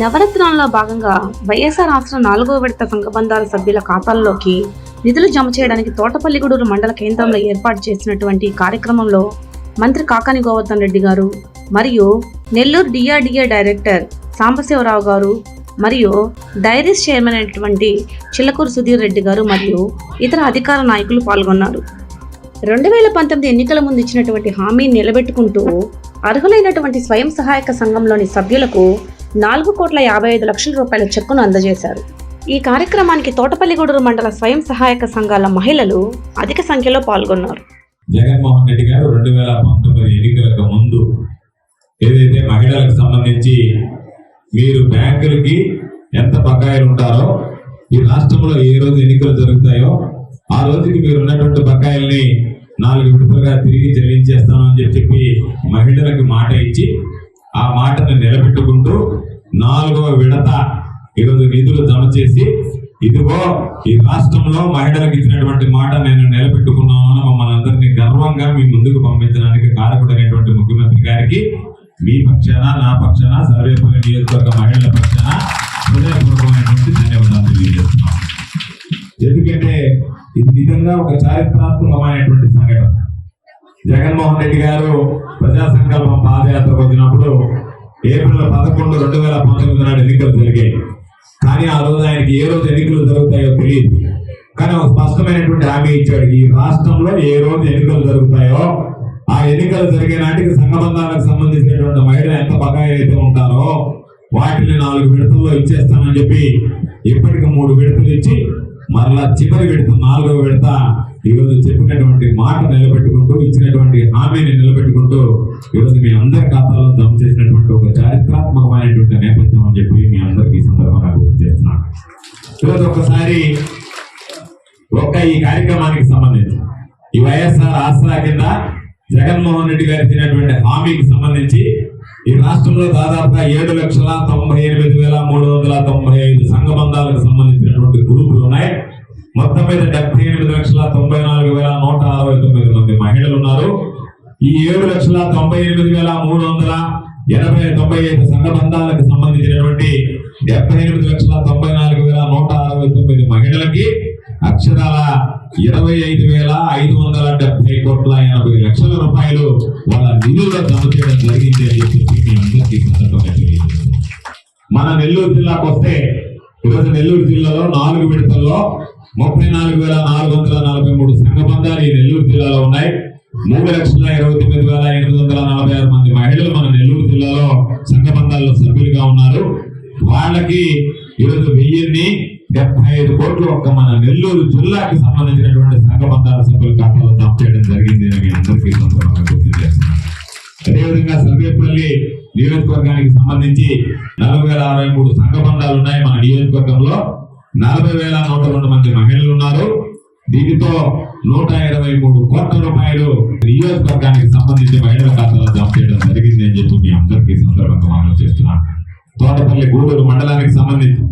నవరత్నాల్లో భాగంగా వైఎస్ఆర్ ఆసరా నాలుగో విడత సంఘబంధాల సభ్యుల ఖాతాల్లోకి నిధులు జమ చేయడానికి తోటపల్లిగూడూరు మండల కేంద్రంలో ఏర్పాటు చేసినటువంటి కార్యక్రమంలో మంత్రి కాకాని గోవర్ధన్ రెడ్డి గారు మరియు నెల్లూరు డిఆర్డిఏ డైరెక్టర్ సాంబశివరావు గారు మరియు డైరీస్ చైర్మన్ అయినటువంటి చిల్లకూరు సుధీర్ రెడ్డి గారు మరియు ఇతర అధికార నాయకులు పాల్గొన్నారు. రెండు వేల పంతొమ్మిది ఎన్నికల ముందు ఇచ్చినటువంటి హామీని నిలబెట్టుకుంటూ అర్హులైనటువంటి స్వయం సహాయక సంఘంలోని సభ్యులకు నాలుగు కోట్ల యాభై ఐదు లక్షల రూపాయల చెక్కును అందజేశారు. ఈ కార్యక్రమానికి తోటపల్లిగూడూరు మండల స్వయం సహాయక సంఘాల మహిళలు అధిక సంఖ్యలో పాల్గొన్నారు. జగన్మోహన్ రెడ్డి గారు రెండు వేల పంతొమ్మిది ఎన్నికలకు ముందు ఏదైతే మహిళలకు సంబంధించి మీరు బ్యాంకులకి ఎంత బకాయిలు ఉంటారో ఈ రాష్ట్రంలో ఏ రోజు ఎన్నికలు జరుగుతాయో ఆ రోజుకి మీరు ఉన్నటువంటి బకాయిల్ని నాలుగు విడతలుగా తిరిగి చెల్లించేస్తాను అని చెప్పి మహిళలకు మాట ఇచ్చి ఆ మాటను నిలబెట్టుకుంటూ నాలుగవ విడత ఈరోజు నిధులు జమ చేసి ఇదిగో ఈ రాష్ట్రంలో మహిళలకు ఇచ్చినటువంటి మాట నేను నిలబెట్టుకున్నాను మమ్మల్ని అందరినీ గర్వంగా మీ ముందుకు పంపించడానికి కారకుడైనటువంటి ముఖ్యమంత్రి గారికి మీ పక్షాన నా పక్షాన సర్వేపల్లి నియోజకవర్గ మహిళల పక్షాన హృదయపూర్వకమైనటువంటి ధన్యవాదాలు తెలియజేస్తున్నాం ఎందుకంటే ఇది నిజంగా ఒక చారిత్రాత్మకమైనటువంటి సంఘటన. జగన్మోహన్ రెడ్డి గారు ప్రజా సంకల్పం పాదయాత్రకు వచ్చినప్పుడు ఏప్రిల్ పదకొండు రెండు వేల పంతొమ్మిది నాడు ఎన్నికలు జరిగాయి. కానీ ఆ రోజు ఆయనకి ఏ రోజు ఎన్నికలు జరుగుతాయో తెలియదు. కానీ ఒక స్పష్టమైనటువంటి హామీ ఇచ్చాడు. ఈ రాష్ట్రంలో ఏ రోజు ఎన్నికలు జరుగుతాయో ఆ ఎన్నికలు జరిగే నాటికి సంఘబంధాలకు సంబంధించినటువంటి మహిళలు ఎంత బకాయి అయితే ఉంటారో వాటిని నాలుగు విడతల్లో ఇచ్చేస్తానని చెప్పి ఇప్పటికి మూడు విడతలు ఇచ్చి మరలా చివరి విడత నాలుగో విడత ఈరోజు చెప్పినటువంటి మాట నిలబెట్టుకుంటూ ఇచ్చినటువంటి హామీని నిలబెట్టుకుంటూ ఈరోజు మీ అందరి ఖాతాలో జమ చేసినటువంటి ఒక చారిత్రాత్మకమైనటువంటి నేపథ్యం అని చెప్పి మీ అందరికీ సందర్భంగా గుర్తు చేస్తున్నాను. ఈరోజు ఒకసారి ఒక్క ఈ కార్యక్రమానికి సంబంధించి ఈ వైఎస్ఆర్ ఆసరా కింద జగన్మోహన్ రెడ్డి గారు ఇచ్చినటువంటి హామీకి సంబంధించి ఈ రాష్ట్రంలో దాదాపుగా ఏడు లక్షల తొంభై ఎనిమిది వేల మూడు వందల తొంభై ఐదు సంఘబంధాలకు సంబంధించినటువంటి గ్రూపులు ఉన్నాయి. మొత్తం మీద డెబ్బై ఏడు లక్షల తొంభై నాలుగు వేల నూట అరవై తొమ్మిది మంది మహిళలు ఉన్నారు. ఈ ఏడు లక్షల తొంభై ఎనిమిది వేల మూడు వందల ఎనభై తొంభై ఐదు సంఘబంధాలకు సంబంధించినటువంటి డెబ్బై ఎనిమిది లక్షల తొంభై నాలుగు వేల నూట అరవై తొమ్మిది మహిళలకి అక్షరాల ఇరవై ఐదు వేల ఐదు వందల డెబ్బై కోట్ల ఎనభై లక్షల రూపాయలు వాళ్ళ నిధుల్లో జమ చేయడం జరిగింది అని చెప్పి మీ అందరికీ సందర్భంగా మన నెల్లూరు జిల్లాకు వస్తే ఈరోజు నెల్లూరు జిల్లాలో నాలుగు విడతల్లో ముప్పై నాలుగు వేల నాలుగు వందల నలభై మూడు సంఘబంధాలు ఈ నెల్లూరు జిల్లాలో ఉన్నాయి. మూడు లక్షల ఇరవై తొమ్మిది వేల ఎనిమిది వందల నలభై ఆరు మంది మహిళలు మన నెల్లూరు జిల్లాలో సంఘబంధాల్లో సభ్యులుగా ఉన్నారు. వాళ్ళకి ఈరోజు వెయ్యిన్ని డెబ్బై ఐదు కోట్లు ఒక్క మన నెల్లూరు జిల్లాకి సంబంధించినటువంటి సంఘబంధాల సభ్యుల ఖాతాలో జమ చేయడం జరిగింది అని అందరికీ సందర్భంగా గుర్తు చేస్తున్నాను. అదేవిధంగా సర్వేపల్లి నియోజకవర్గానికి సంబంధించి నలభై వేల అరవై మూడు సంఘబంధాలు ఉన్నాయి మన నియోజకవర్గంలో. నలభై వేల నూట రెండు మంది మహిళలు ఉన్నారు దీనితో నూట ఇరవై మూడు కోట్ల రూపాయలు నియోజకవర్గానికి సంబంధించి మహిళల ఖాతాలో జమ చేయడం జరిగింది అని చెప్పి మీ అందరికీ సందర్భంగా మనం చేస్తున్నాను తోటపల్లి గూడూరు మండలానికి సంబంధించి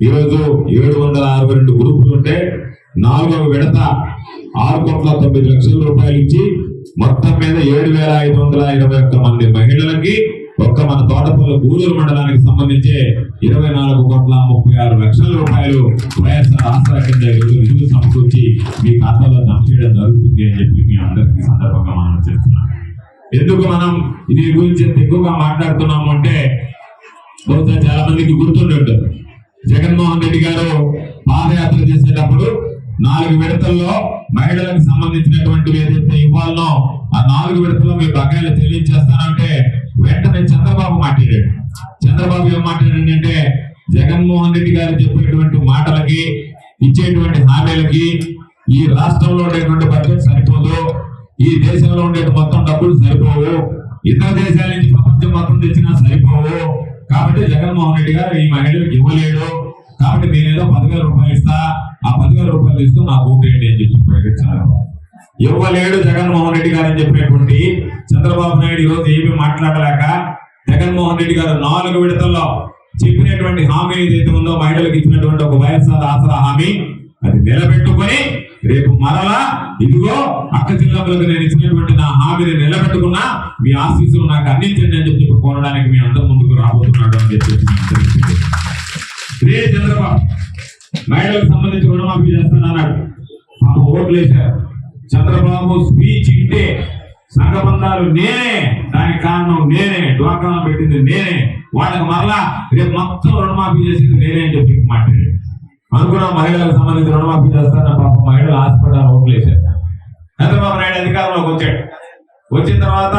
ఈరోజు ఏడు వందల అరవై రెండు గ్రూపులు ఉంటే నాలుగవ విడత ఆరు కోట్ల తొమ్మిది లక్షల రూపాయలు ఇచ్చి మొత్తం మీద ఏడు వేల ఐదు వందల ఇరవై ఒక్క మంది మహిళలకి ఒక్క మన తోటపల్లి గూడూరు మండలానికి సంబంధించి ఇరవై నాలుగు కోట్ల ముప్పై ఆరు లక్షల రూపాయలు వైఎస్ఆర్ ఆసరా కింద నిధులు సమకూర్చి మీ ఖాతాలో జమ చేయడం జరుగుతుంది అని చెప్పి మీ అందరికీ సందర్భంగా మనం చేస్తున్నాం ఎందుకు మనం దీని గురించి ఎక్కువగా మాట్లాడుతున్నాము అంటే బహుశా చాలా మందికి గుర్తుండదు జగన్మోహన్ రెడ్డి గారు పాదయాత్ర చేసేటప్పుడు నాలుగు విడతల్లో మహిళలకు సంబంధించినటువంటి ఏదైతే ఇవ్వాలనో ఆ నాలుగు విడతల్లో మీ బకాయిలు చెల్లించేస్తానంటే వెంటనే చంద్రబాబు మాట్లాడాడు. చంద్రబాబు ఏం మాట్లాడాడంటే జగన్మోహన్ రెడ్డి గారు చెప్పేటువంటి మాటలకి ఇచ్చేటువంటి హామీలకి ఈ రాష్ట్రంలో ఉండేటువంటి బడ్జెట్ సరిపోదు ఈ దేశంలో ఉండే మొత్తం డబ్బులు సరిపోవు ఇతర దేశాల నుంచి ప్రపంచం మొత్తం తెచ్చినా సరిపోవు. కాబట్టి జగన్మోహన్ రెడ్డి గారు ఈ మహిళలకు ఇవ్వలేడు. కాబట్టి నేనేదో పదివేల రూపాయలు ఇస్తా ఆ పదివేల రూపాయలు ఇస్తూ నాకు ఓటేయండి అని చెప్పి ప్రకటించారు. ఇవ్వలేడు జగన్మోహన్ రెడ్డి గారు అని చెప్పినటువంటి చంద్రబాబు నాయుడు ఈరోజు ఏమీ మాట్లాడలేక జగన్మోహన్ రెడ్డి గారు నాలుగు విడతల్లో చెప్పినటువంటి హామీ ఏదైతే ఉందో మహిళలకు ఇచ్చినటువంటి ఒక వైఎస్ఆర్ ఆసరా హామీ అది నిలబెట్టుకొని రేపు మరలా ఇదిగో అక్క జిల్లాలకు నేను ఇచ్చినటువంటి నా హామీని నిలబెట్టుకున్నా మీ ఆశీస్సులు నాకు అందించండి అని చెప్పి కోరడానికి మీ అందరి ముందుకు రాబోతున్నాడు అని చెప్పి చంద్రబాబు మహిళలకు సంబంధించి రుణమాఫీ చేస్తానన్నాడు ఓట్లు వేశారు చంద్రబాబు స్పీచ్ ఇంటే సంఘబంధాలు నేనే దానికి కారణం నేనే డ్వాకాలను పెట్టింది నేనే. వాళ్ళకి మరలా రేపు మొత్తం రుణమాఫీ చేసింది నేనే అని చెప్పి మాట్లాడాడు. అనుకున్న మహిళలకు సంబంధించి రుణమాఫీ చేస్తారని పాప? మహిళలు హాస్పిటల్ ఓట్లు చంద్రబాబు నాయుడు అధికారంలోకి వచ్చాడు. వచ్చిన తర్వాత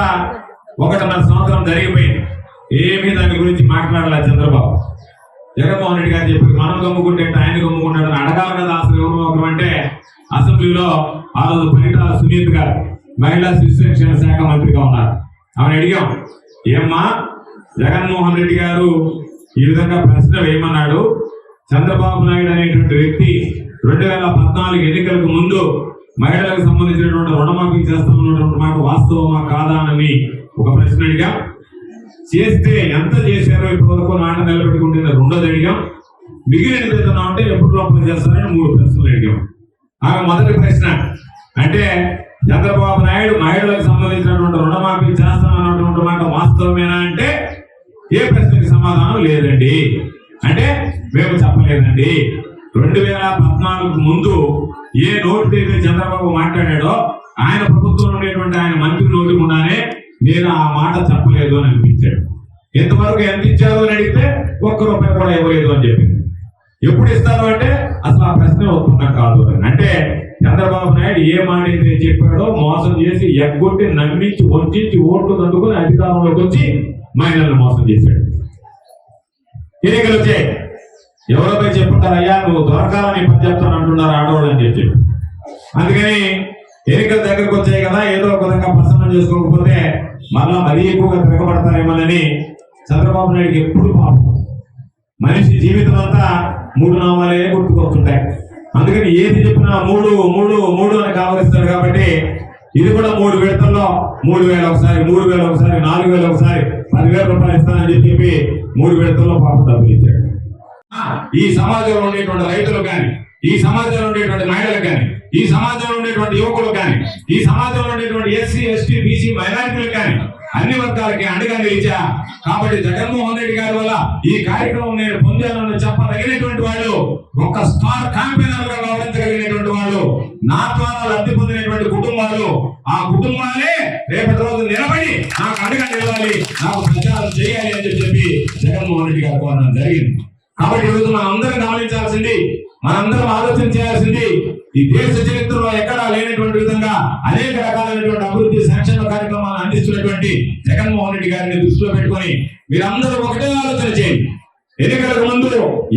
ఒకటిన్నర సంవత్సరం జరిగిపోయింది. ఏమీ దాని గురించి మాట్లాడలే చంద్రబాబు. జగన్మోహన్ రెడ్డి గారు చెప్పి మనం గమ్ముకుంటే ఆయన గమ్ముకుంటాడు అడగాలి కదా అసలు ఎవరు అంటే. అసెంబ్లీలో ఆ రోజు పరిటాల సునీత్ గారు మహిళా శిశు శాఖ మంత్రిగా ఉన్నారు. ఆమెను అడిగాం ఏమ్మా జగన్మోహన్ రెడ్డి గారు ఈ విధంగా ప్రశ్న వేయమన్నాడు. చంద్రబాబు నాయుడు అనేటువంటి వ్యక్తి రెండు వేల పద్నాలుగు ఎన్నికలకు ముందు మహిళలకు సంబంధించినటువంటి రుణమాఫీ చేస్తామన్నటువంటి మాట వాస్తవమా కాదా అని ఒక ప్రశ్న అడిగాం. చేస్తే ఎంత చేశారో ఇప్పటివరకు నాట మాట నిలబెట్టుకుంటే రెండోది అడిగాం. మిగిలిన ఏదన్నా ఉంటే ఎప్పుడు లోపల చేస్తారని మూడు ప్రశ్నలు అడిగాం. ఆమె మొదటి ప్రశ్న అంటే చంద్రబాబు నాయుడు మహిళలకు సంబంధించినటువంటి రుణమాఫీ చేస్తామన్నటువంటి మాట వాస్తవమేనా అంటే ఏ ప్రశ్నకి సమాధానం లేదండి. అంటే మేము చెప్పలేదండి. రెండు వేల పద్నాలుగు ముందు ఏ నోటు అయితే చంద్రబాబు మాట్లాడాడో ఆయన ప్రభుత్వంలో ఉండేటువంటి ఆయన మంత్రి నోటు గుండానే నేను ఆ మాట చెప్పలేదు అని అనిపించాడు. ఎంతవరకు ఎంత ఇచ్చారు అని అడిగితే ఒక్క రూపాయి కూడా ఇవ్వలేదు అని చెప్పింది. ఎప్పుడు ఇస్తారు అంటే అసలు ఆ ప్రశ్న ఉత్పన్నం కాదు అని. చంద్రబాబు నాయుడు ఏ మాట అయితే చెప్పాడో మోసం చేసి ఎగ్గొట్టి నమ్మించి వంచించి ఓట్లు దండుకుని అధికారంలోకి వచ్చి మహిళలను మోసం చేశాడు. ఎన్నికలు వచ్చాయి. ఎవరోపై పోయి చెప్పుంటారు అయ్యా నువ్వు దొరకాలని పని చెప్తాను అంటున్నారు ఆడవాళ్ళు అని చెప్పి. అందుకని ఎన్నికల దగ్గరకు వచ్చాయి కదా ఏదో ఒక విధంగా ప్రసన్నం చేసుకోకపోతే మళ్ళా మరీ ఎక్కువగా తిరగబడతారేమోనని చంద్రబాబు నాయుడికి ఎప్పుడు పాపం. మనిషి జీవితం అంతా మూడు నామాలే గుర్తుకొస్తుంటాయి. అందుకని ఏది చెప్పినా మూడు మూడు మూడు అని కావలిస్తాడు కాబట్టి ఇది కూడా మూడు విడతల్లో మూడు వేల ఒకసారి మూడు వేల ఒకసారి నాలుగు వేల ఒకసారి పదివేల రూపాయలు ఇస్తానని చెప్పి మూడు విడతల్లో పాప డబ్బులు ఇచ్చాడు. ఈ సమాజంలో ఉండేటువంటి రైతులు కానీ ఈ సమాజంలో ఉండేటువంటి మహిళలు కానీ ఈ సమాజంలో ఉండేటువంటి యువకులు కానీ ఈ సమాజంలో ఉండేటువంటి ఎస్సీ ఎస్టీ బీసీ మైనారిటీలు కానీ అన్ని వర్గాలకి అండగా నిలిచా కాబట్టి జగన్మోహన్ రెడ్డి గారి వల్ల ఈ కార్యక్రమం నేను పొందానని చెప్పదగినటువంటి వాళ్ళు ఒక స్టార్ క్యాంపెయినర్గా వ్యవహరించగలిగినటువంటి వాళ్ళు నా ద్వారా లబ్ధి పొందినటువంటి కుటుంబాలు ఆ కుటుంబాలే రేపటి రోజు నిలబడి నాకు అండగా నిలవాలి నాకు ప్రచారం చేయాలి అని చెప్పి జగన్మోహన్ రెడ్డి గారు కోరడం జరిగింది. కాబట్టి ఈరోజు మనం అందరం గమనించాల్సింది మనందరం ఆలోచన చేయాల్సింది ఈ దేశ చరిత్రలో ఎక్కడా లేనటువంటి విధంగా అనేక రకాలైనటువంటి అభివృద్ధి సంక్షేమ కార్యక్రమాలను అందిస్తున్నటువంటి జగన్మోహన్ రెడ్డి గారిని దృష్టిలో పెట్టుకొని మీరందరూ ఒకటే ఆలోచన చేయండి. ఎన్నికలకు ముందు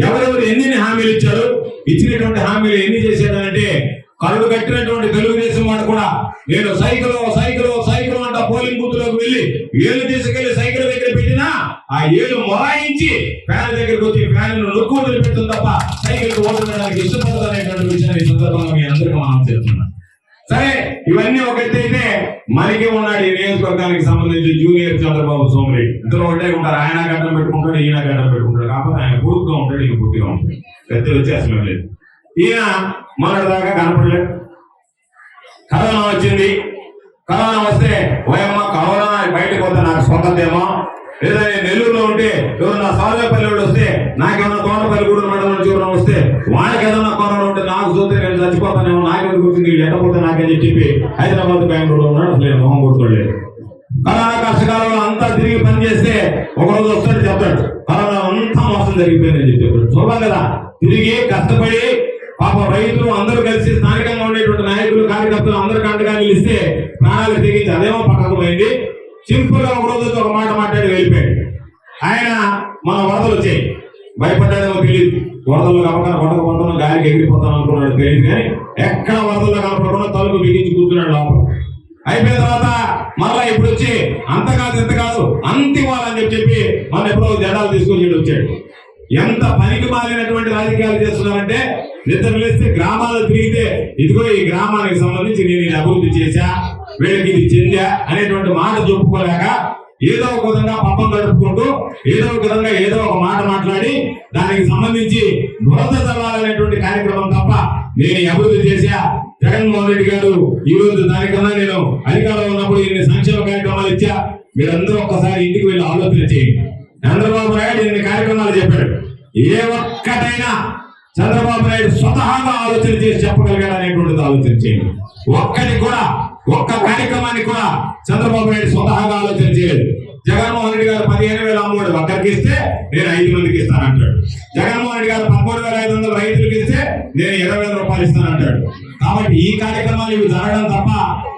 ఎవరెవరు ఎన్ని హామీలు ఇచ్చారు? ఇచ్చినటువంటి హామీలు ఎన్ని చేశారంటే కళ్ళు కట్టినటువంటి తెలుగుదేశం వాడు కూడా నేను సైకిల్ సైకిల్ సైకిల్ అంట పోలింగ్ బూత్లోకి వెళ్ళి ఏళ్ళు తీసుకెళ్ళి సైకిల్ ఆ ఏలు మొరాయించి ఫ్యాన్ దగ్గరికి వచ్చి ఫ్యాన్ నొక్కు వదిలిపెట్టింది తప్ప సైకిల్ ఓటు ఇష్టపడతానేటువంటి ఇష్టపడదు విషయాన్ని ఈ సందర్భంగా మీ అందరికీ మనం చేస్తున్నాం సరే ఇవన్నీ ఒకటైతే మనకి ఉన్నాడు ఈ నియోజకవర్గానికి సంబంధించి జూనియర్ చంద్రబాబు సోమరెడ్డి. ఇద్దరు ఒకటే ఉంటారు. ఆయన గడ్డం పెట్టుకుంటాడు ఈయన గడ్డం పెట్టుకుంటాడు. కాకపోతే ఆయన పూర్తిగా ఉంటాడు ఈయన పూర్తిగా ఉంటాడు. పెద్ద వ్యత్యాసం లేదు. ఈయన మొన్నటిదాకా కనపడలేదు కరోనా వచ్చింది. కరోనా వస్తే ఓయమ్మ కరోనా బయటకు పోతే నాకు సొంతదేమో లేదా నెల్లూరులో ఉంటే ఎవరన్నా సార్వేపల్లి వాడు వస్తే నాకేమన్నా తోటపల్లి కూడా మండలం చూడడం వస్తే వాళ్ళకి ఏదన్నా కరోనా ఉంటే నాకు చూస్తే నేను చచ్చిపోతానేమో నాకెందుకు వచ్చింది? వీళ్ళు ఎట్టపోతే నాకని చెప్పి హైదరాబాద్ బెంగళూరులో ఉన్నాడు. అసలు నేను మొహం కూర్చోలేదు కరోనా కష్టకాలంలో అంతా తిరిగి పని చేస్తే వస్తాడు చెప్తాడు. కరోనా అంతా మోసం జరిగిపోయిందని చెప్పి చూడాలి కదా తిరిగి కష్టపడి పాప రైతులు అందరూ కలిసి స్థానికంగా ఉండేటువంటి నాయకులు కార్యకర్తలు అందరు కంటగా నిలిస్తే ప్రాణాలు తెగించి అదేమో పక్కకు పోయింది సింపుల్గా ఒక ఒక మాట మాట్లాడి వెళ్ళిపోయాడు. ఆయన మన వరదలు వచ్చాయి. భయపడ్డాడేమో తెలియదు వరదలు కనుక కొట్టకపోతాను గాలికి ఎగిరిపోతాను అనుకున్నాడు తెలియదు కానీ ఎక్కడ వరదల్లో కనపడకుండా తలుపు బిగించి కూర్చున్నాడు లోపల. అయిపోయిన తర్వాత మళ్ళా ఇప్పుడు వచ్చి అంత కాదు ఎంత కాదు అంత ఇవ్వాలని చెప్పి చెప్పి మన ఎప్పుడో జెండాలు తీసుకొని వచ్చాడు. ఎంత పనికి మాలినటువంటి రాజకీయాలు చేస్తున్నారంటే నిద్ర లేస్తే గ్రామాలు తిరిగితే ఇదిగో ఈ గ్రామానికి సంబంధించి నేను అభివృద్ధి చేశా వీళ్ళకి ఇది చెందా అనేటువంటి మాట చెప్పుకోలేక ఏదో ఒక విధంగా పప్పం గడుపుకుంటూ ఏదో ఒక విధంగా ఏదో ఒక మాట మాట్లాడి దానికి సంబంధించి బురద చల్లాలనేటువంటి కార్యక్రమం తప్ప నేను అభివృద్ధి చేశా. జగన్మోహన్ రెడ్డి గారు ఈ రోజు దానికన్నా నేను అధికారంలో ఉన్నప్పుడు ఇన్ని సంక్షేమ కార్యక్రమాలు ఇచ్చా. మీరందరూ ఒక్కసారి ఇంటికి వెళ్ళి ఆలోచన చేయండి. చంద్రబాబు నాయుడు ఇన్ని కార్యక్రమాలు చెప్పాడు. ఏ ఒక్కటైనా చంద్రబాబు నాయుడు స్వతహాగా ఆలోచన చేసి చెప్పగలిగాడు అనేటువంటిది ఆలోచన చేయండి. ఒక్కటి కూడా ఒక్క కార్యక్రమాన్ని కూడా చంద్రబాబు నాయుడు స్వతహాగా ఆలోచన చేయలేదు. జగన్మోహన్ రెడ్డి గారు పదిహేను వేల అమ్మఒడి ఒక్కరికి ఇస్తే నేను ఐదు మందికి ఇస్తానంటాడు. జగన్మోహన్ రెడ్డి గారు పదమూడు వేల ఐదు వందల రైతులకు ఇస్తే నేను ఇరవై వేల రూపాయలు ఇస్తానంటాడు. కాబట్టి ఈ కార్యక్రమాలు ఇవి జరగడం తప్ప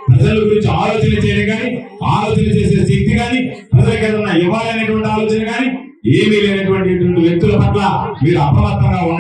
ప్రజల గురించి ఆలోచన చేయడం కానీ ఆలోచన చేసే శక్తి కానీ ప్రజలకు ఏదన్నా ఇవ్వాలనేటువంటి ఆలోచన కానీ ఏమీ లేనటువంటి వ్యక్తుల పట్ల మీరు అప్రమత్తంగా ఉండండి.